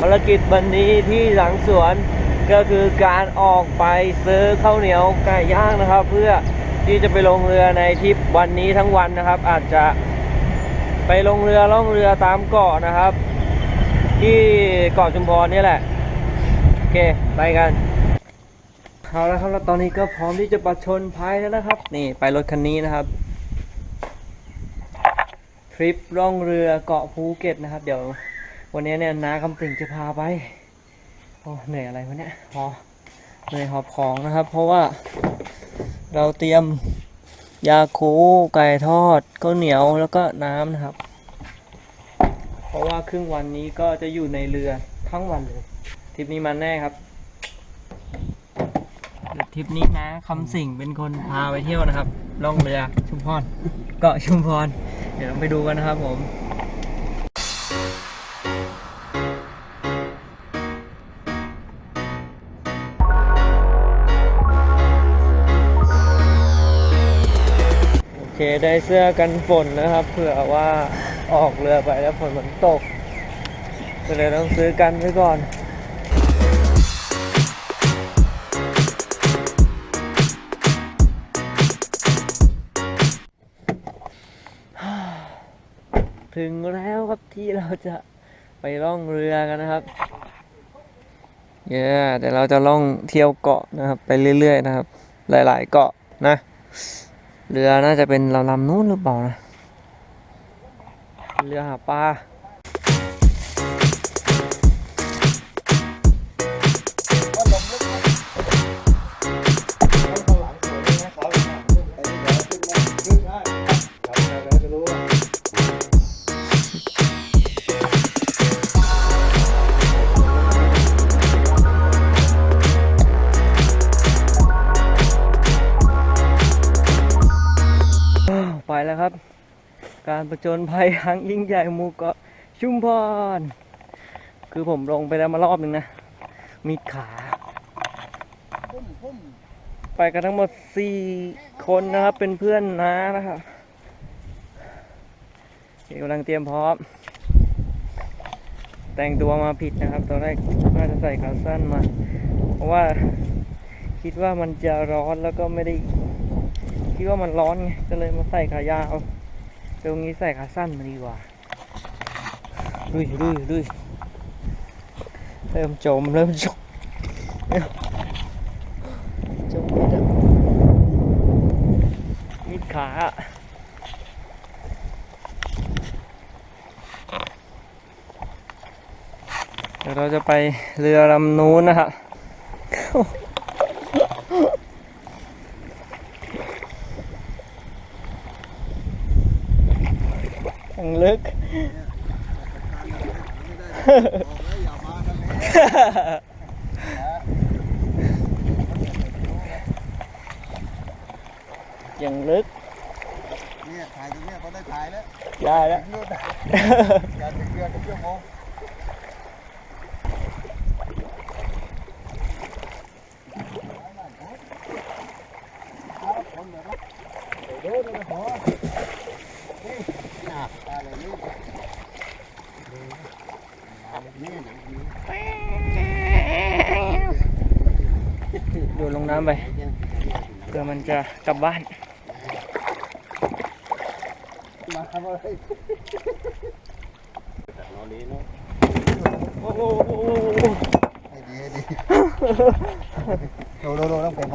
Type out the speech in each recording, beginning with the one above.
ภารกิจวันนี้ที่หลังสวนก็คือการออกไปซื้อข้าวเหนียวไก่ย่างนะครับ เพื่อที่จะไปลงเรือในทริปวันนี้ทั้งวันนะครับ อาจจะไปลงเรือล่องเรือตามเกาะนะครับ ที่เกาะชุมพรนี่แหละ โอเค ไปกันเอาละครับแล้วตอนนี้ก็พร้อมที่จะประชนภัยแล้วนะครับ นี่ไปรถคันนี้นะครับ ริปล่องเรือเกาะภูเก็ตนะครับ เดี๋ยววันนี้เนี่ยน้าคำสิงจะพาไปโอ้เหนื่อยอะไรวะเนี่ยหอเหนื่อยหอบของนะครับ เพราะว่าเราเตรียมยาคูไก่ทอดข้าวเหนียวแล้วก็น้ำนะครับ เพราะว่าครึ่งวันนี้ก็จะอยู่ในเรือทั้งวันเลยทริปนี้มันแน่ครับทริปนี้นะคำสิงเป็นคนพาไปเที่ยวนะครับล่องเรือชุมพรเกาะชุมพร ดี๋ยวเราไปดูกันนะครับผมโอเคได้เสื้อกันฝนนะครับเผื่อว่าออกเรือไปแล้วฝนมันตกก็เลยต้องซื้อกันไว้ก่อน ถึงแล้วครับที่เราจะไปล่องเรือกันนะครับเย่เดี๋ยวเราจะล่องเที่ยวเกาะนะครับ ไปเรื่อย ๆ นะครับ หลาย ๆ เกาะนะ เรือน่าจะเป็นลำลำนู้นหรือเปล่านะ เรือหาปลา ประจนภัยครั้งยิ่งใหญ่หมูเกาะชุมพร คือผมลงไปแล้วมารอบหนึ่งนะ มีขา ไปกันทั้งหมดสี่คนนะครับ เป็นเพื่อนน้านะครับกำลังเตรียมพร้อม แต่งตัวมาผิดนะครับ ตอนแรกน่าจะใส่ขาสั้นมา เพราะว่าคิดว่ามันจะร้อนแล้วก็ไม่ได้ คิดว่ามันร้อนไง ก็เลยมาใส่ขายาว ตรงนี้ใส่ขาสั้นมาดีกว่าดุยดุยดุยเริ่มจมเริ่มจมจมมิดอะมิดขาอะเดี๋ยวเราจะไปเรือลำนู้นนะครั บยังลึกยังลึกเนี่ยถ่ายตรงเนี้ ยเขาได้ถ่ายแล้วได้แล้วเลือดการเป็นเรือเป็นชั่วโมงเดี๋ยวเดี๋ยวพอนี่น่ะอะไรนี่นี่นะโยนลงน้ำไปเพื่อมันจะกลับบ้านมาทำอะไรโอ้โหให้ดีให้ดีโดโดโดต้องเป็นเข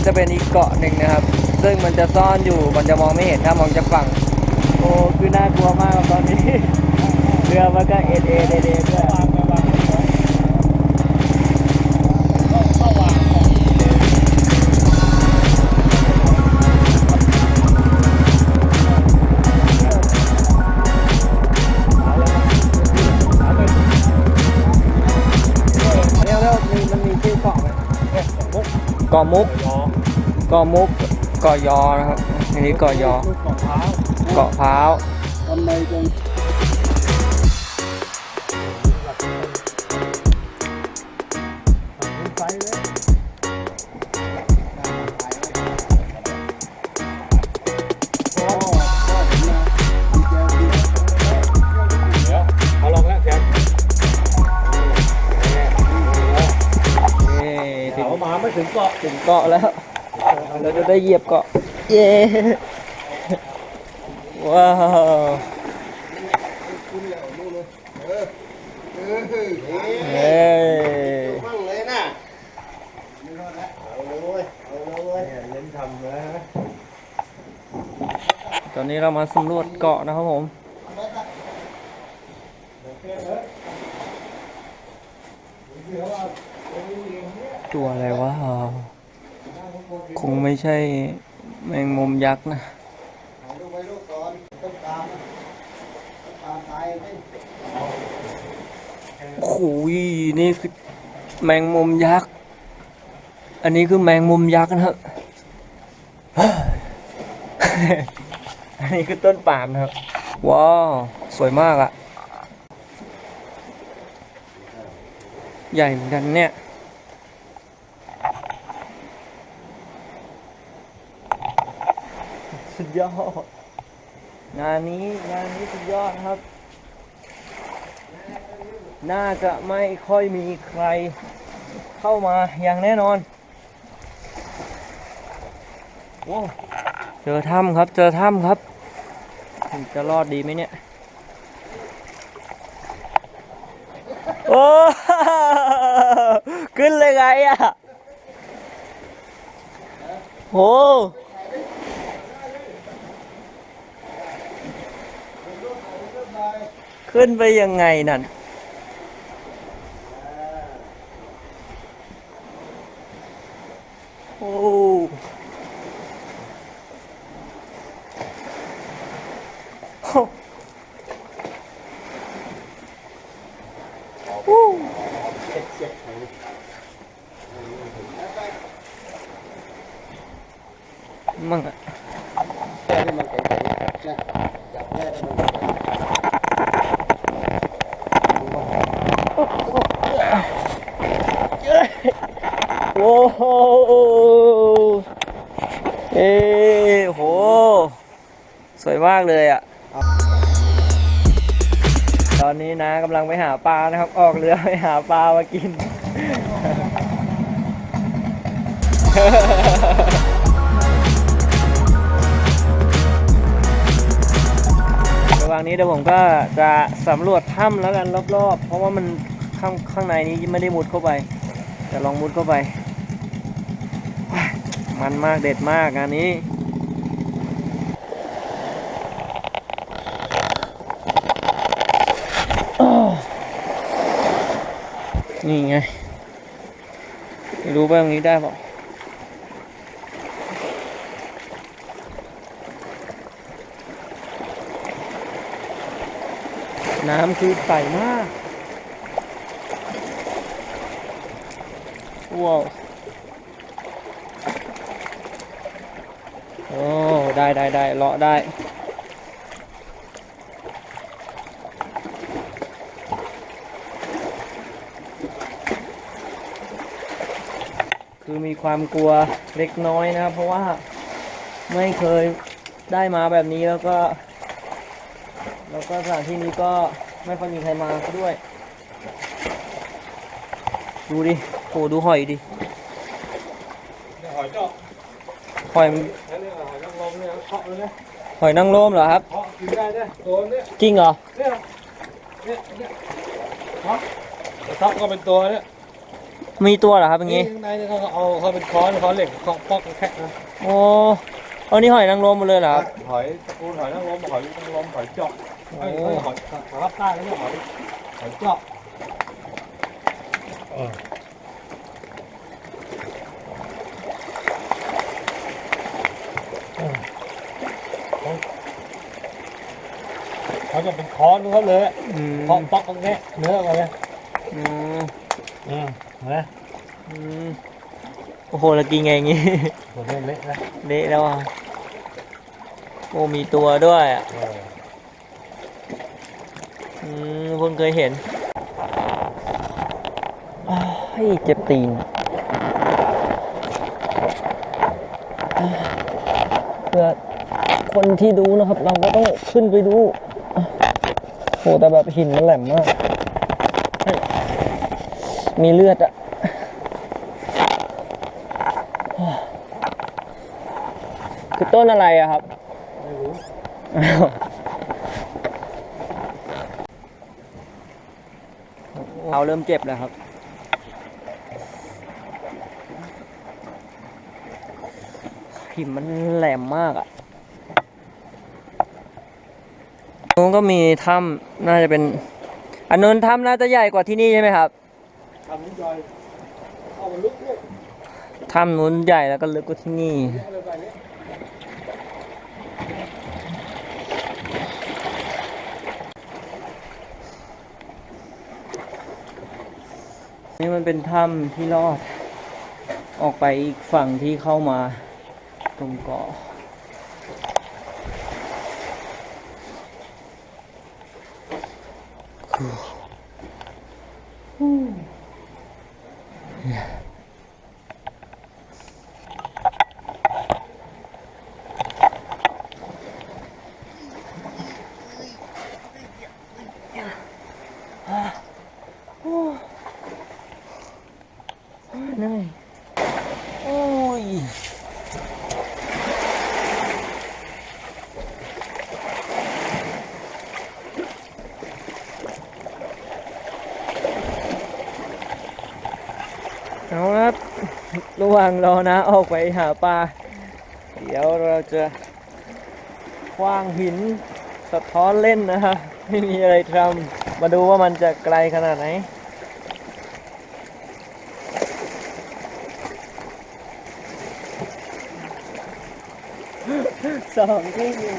นั้นจะเป็นอีกเกาะหนึ่งนะครับ ซึ่งมันจะซ่อนอยู่มันจะมองไม่เห็นถ้ามองจากฝั่ง โอ้คือน่ากลัวมากครับตอนนี้ เรือมันก็เอ็นเอ็นเอ็นเอ็นด้วย เกาะมุกเกาะมุกเกาะยอนะครับอันนี้เกาะยอเกาะพร้าวทำไมจึง กาะถึงเกาะแล้ว เราจะได้เหยียบเกาะ เย้ ว้าวเฮ้ยมั่งเลยนะตอนนี้เรามาสำรวจเกาะนะครับผมตัวอะไรวะ คงไม่ใช่แมงมุมยักษ์นะถ่ายรูปไว้รูปก่อนต้องตามต้องตามตายให้โอ้โหนี่คือแมงมุมยักษ์ อันนี้คือแมงมุมยักษ์นะครับอันนี้คือต้นปาล์มนะครับ ว้าว สวยมากอะใหญ่เหมือนกันเนี่ย สุดยอด งานนี้งานนี้สุดยอดครับ น่าจะไม่ค่อยมีใครเข้ามาอย่างแน่นอนโอ้เจอถ้ำครับ เจอถ้ำครับ จะรอดดีไหมเนี่ย โอ้ขึ้นเลยไงอะโห ขึ้นไปยังไงนั่น โอ้โหโอ้มั่งอะแค่ที่มันแข็งๆนะจับแค่ที่มันแข็ง โอ้โหเอ้โห สวยมากเลยอะ ตอนนี้นะกำลังไปหาปลานะครับ ออกเรือไปหาปลามากิน ระหว่างนี้เดี๋ยวผมก็จะสำรวจถ้ำแล้วกันรอบๆ เพราะว่ามันข้างข้างในนี้ไม่ได้มุดเข้าไปจะลองมุดเข้าไป มันมากเด็ดมากงานนี้นี่ไงไม่รู้ว่างนี้ได้เปล่าน้ำคือใสมาก ว้าว โอ้ได้ได้ได้เลาะได้คือมีความกลัวเล็กน้อยนะครับ เพราะว่าไม่เคยได้มาแบบนี้แล้วก็ แล้วก็สถานที่นี้ก็ไม่ค่อยมีใครมาซะด้วย ดูดิโหดูหอยดิหอยเจาะหอยมัน เนี่ยเคาะเลยนะหอยนางรมเหรอครับเคาะกินได้เนี่ยตัวเนี่ยจริงเหรอ เนี่ยเนี่ยเนี่ยเคาะเคาะก็เป็นตัวเนี่ยมีตัวเหรอครับอย่างงี้ ข้างในเนี่ยเขาก็เอาเขาเป็นค้อนค้อนเหล็กเคาะปอกแคะนะโอ้เอานี่หอยนางรมหมดเลยเหรอครับ หอยตระกูลหอยนางรมหอยนางรมหอยเจาะโอ้ เอ้ยเอ้ยหอยหอยรับใต้แล้วเนี่ยหอยหอยเจาะเออ เขาจะเป็นค้อนของเขาเลยอืมเคาะปอกตรงนี้เนื้อมาเลยอืมอืมเห็นะอืมโอ้โหแล้วกินไงอย่างงี้ ตัวนี้เละนะเละแล้วอะโอ้มีตัวด้วยอะเอออืมเพิ่งเคยเห็นอ้าวเฮ้ยเจ็บตีนอ่าเพื่อคนที่ดูนะครับ เราก็ต้องขึ้นไปดูอะ โหแต่แบบหินมันแหลมมาก มีเลือดอะคือต้นอะไรอะครับไม่รู้อ้าเราเริ่มเจ็บแล้วครับหินมันแหลมมากอะะ นู้นก็มีถ้ำน่าจะเป็น อันนู้นถ้ำน่าจะใหญ่กว่าที่นี่ใช่ไหมครับทำนิดหน่อยเอามันลุกเนี่ยถ้ำนู้นใหญ่แล้วก็ลึกกว่าที่นี่นี่ยนี่มันเป็นถ้ำที่ลอด ออกไปอีกฝั่งที่เข้ามาตรงเกาะ เห เอาครับระหว่างรอนะออกไปหาปลา เดี๋ยวเราจะคว้างหินสะท้อนเล่นนะฮะไม่มีอะไรทำมาดูว่ามันจะไกลขนาดไหนสองที่อยู่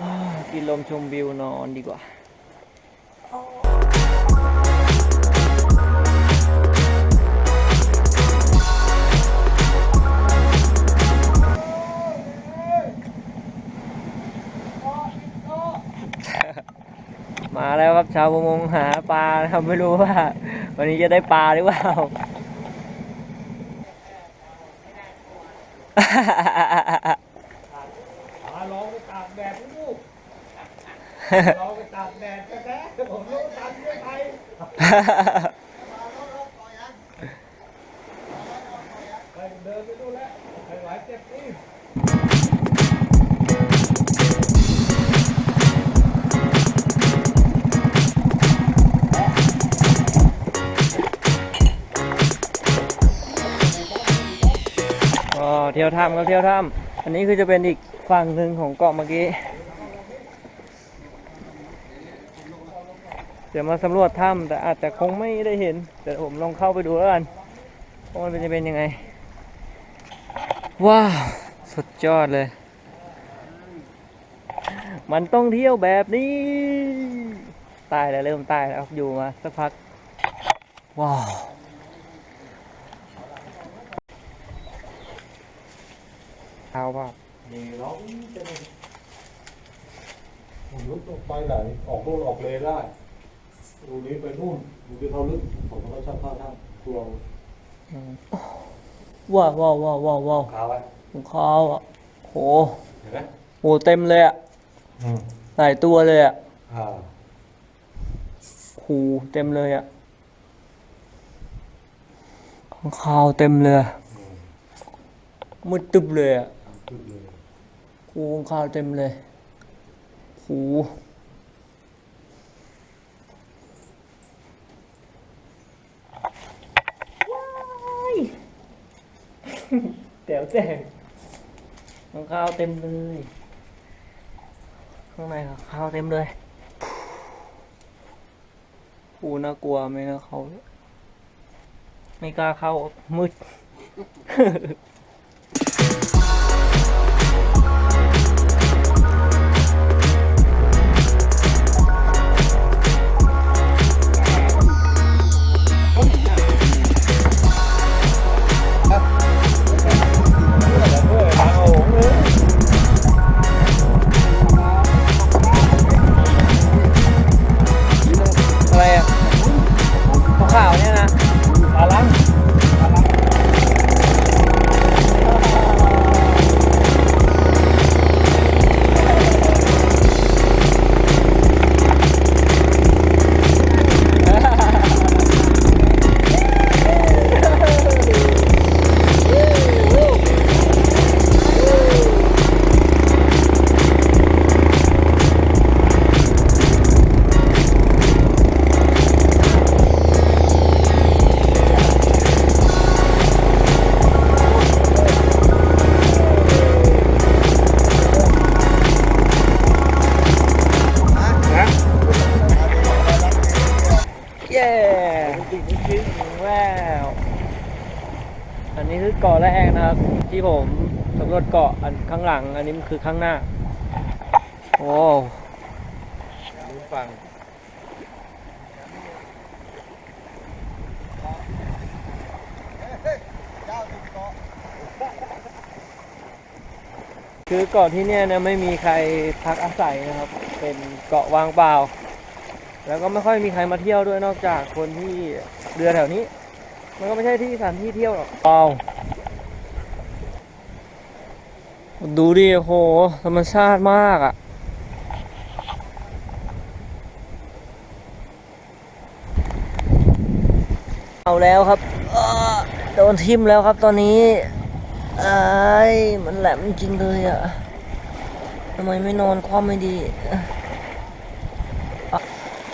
อ่ากินลม ชมวิวนอนดีกว่ามาแล้วครับชาวประมงหาปลานะครับไม่รู้ว่า วันนี้จะได้ปลาหรือเปล่า หาลองไปตากแดดลูก ลองไปตากแดดแท้ๆผมรู้ตากเมืองไทยไปเดินไปดูแล้วไปหลายเจ็บที่ก็เที่ยวถ้ำก็เที่ยวถ้ำอันนี้คือจะเป็นอีกฝั่งหนึ่งของเกาะเมื่อกี้ เดี๋ยวมาสำรวจถ้ำแต่อาจจะคงไม่ได้เห็น แต่ผมลองเข้าไปดูแล้วกันว่ามันจะเป็นยังไง ว้าว สุดยอดเลย มันต้องเที่ยวแบบนี้ ตายแล้วเริ่มตายแล้วอยู่มาสักพัก ว้าวเอาว่านี่ร้องจะผมลุกลงไปไหลออกลูกออกเลได้ ดูนี้ไปนู่นดูที่เขาลึกผมก็ชอบเข้าถ้ำกลัวว้าวว้าวว้าวว้าวว้าวขาไว้ของเขาอะโหเห็นไหมโหเต็มเลยอะอืมหลายตัวเลยอะอ่าโหเต็มเลยอะของเขาเต็มเลยอะอืมมืดตึบเลยอะขึ้นเลยโหของเขาเต็มเลยหูเดี๋ยวแจ้ง ของข้าวเต็มเลย ข้างในของข้าวเต็มเลยหูน่ากลัวไหมนะเขา ไม่กล้าเข้ามืด หลัง อันนี้มันคือข้างหน้า โอ้ฟังคือเกาะที่เนี่ยนะไม่มีใครพักอาศัยนะครับ เป็นเกาะว่างเปล่า แล้วก็ไม่ค่อยมีใครมาเที่ยวด้วยนอกจากคนที่เรือแถวนี้ มันก็ไม่ใช่ที่สถานที่เที่ยวหรอกเปล่า ดูดิโอ้โหธรรมชาติมากอะ่ะ เอาแล้วครับโดนทิ่มแล้วครับตอนนี้ไอ้มันแหลมจริงเลยอะ่ะทำไมไม่นอนคว่ำไม่ดี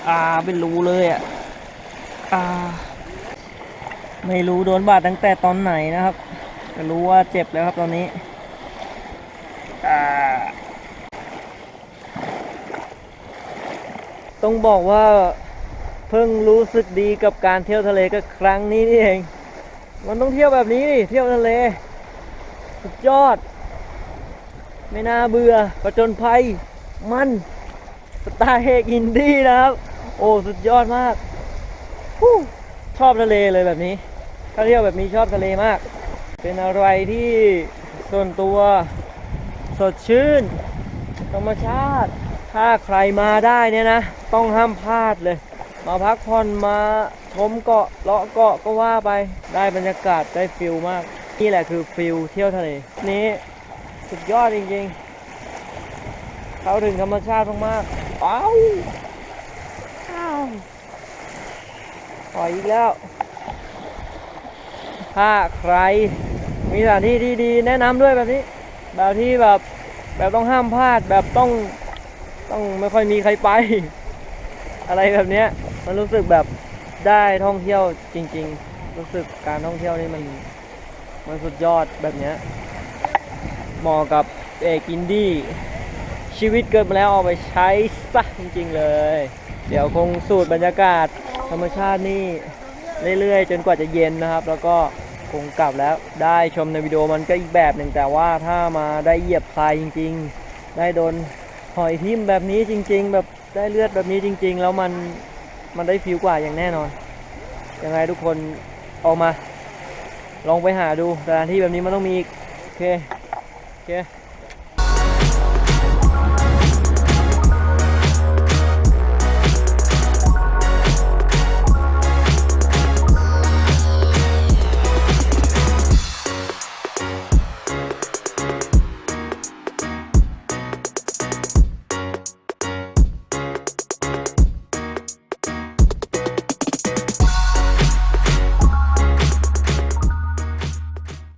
อ่าเป็นรูเลยอะ อ่า ไม่รู้โดนบาดตั้งแต่ตอนไหนนะครับรู้ว่าเจ็บแล้วครับตอนนี้ ต้องบอกว่าเพิ่งรู้สึกดีกับการเที่ยวทะเลก็ครั้งนี้นี่เอง มันต้องเที่ยวแบบนี้ดิเที่ยวทะเล สุดยอด ไม่น่าเบื่อประจนภัย มันสไตล์เฮกอินดี้นะครับ โอ้สุดยอดมาก ชอบทะเลเลยแบบนี้ถ้าเที่ยวแบบนี้ชอบทะเลมาก เป็นอะไรที่ส่วนตัว สดชื่น ธรรมชาติ ถ้าใครมาได้เนี่ยนะ ต้องห้ามพลาดเลย มาพักผ่อนมาชมเกาะเลาะเกาะก็ว่าไปได้บรรยากาศได้ฟิลมาก นี่แหละคือฟิลเที่ยวทะเลนี้สุดยอดจริงๆ เข้าถึงธรรมชาติมากๆอ้าวอ้าวปล่อยอีกแล้ว ถ้าใครมีสถานที่ที่ดีแนะนำด้วยแบบนี้ แบบที่แบบแบบต้องห้ามพลาดแบบต้องต้องไม่ค่อยมีใครไป อะไรแบบเนี้ย มันรู้สึกแบบได้ท่องเที่ยวจริง ๆ รู้สึกการท่องเที่ยวนี่มันมันสุดยอดแบบเนี้ยเหมาะกับเอกินดี้ชีวิตเกิดมาแล้วเอาไปใช้ซะจริง ๆ เลย เดี๋ยวคงสูตรบรรยากาศธรรมชาตินี่เรื่อยๆ จนกว่าจะเย็นนะครับ แล้วก็ คงกลับแล้วได้ชมในวิดีโอมันก็อีกแบบหนึ่งแต่ว่าถ้ามาได้เหยียบทรายจริง ๆ ได้โดนหอยทิ่มแบบนี้จริง ๆ แบบได้เลือดแบบนี้จริง ๆ แล้วมันมันได้ฟิลกว่าอย่างแน่นอนยังไงทุกคนออกมา ลองไปหาดูสถานที่แบบนี้มันต้องมีอีกโอเคโอเค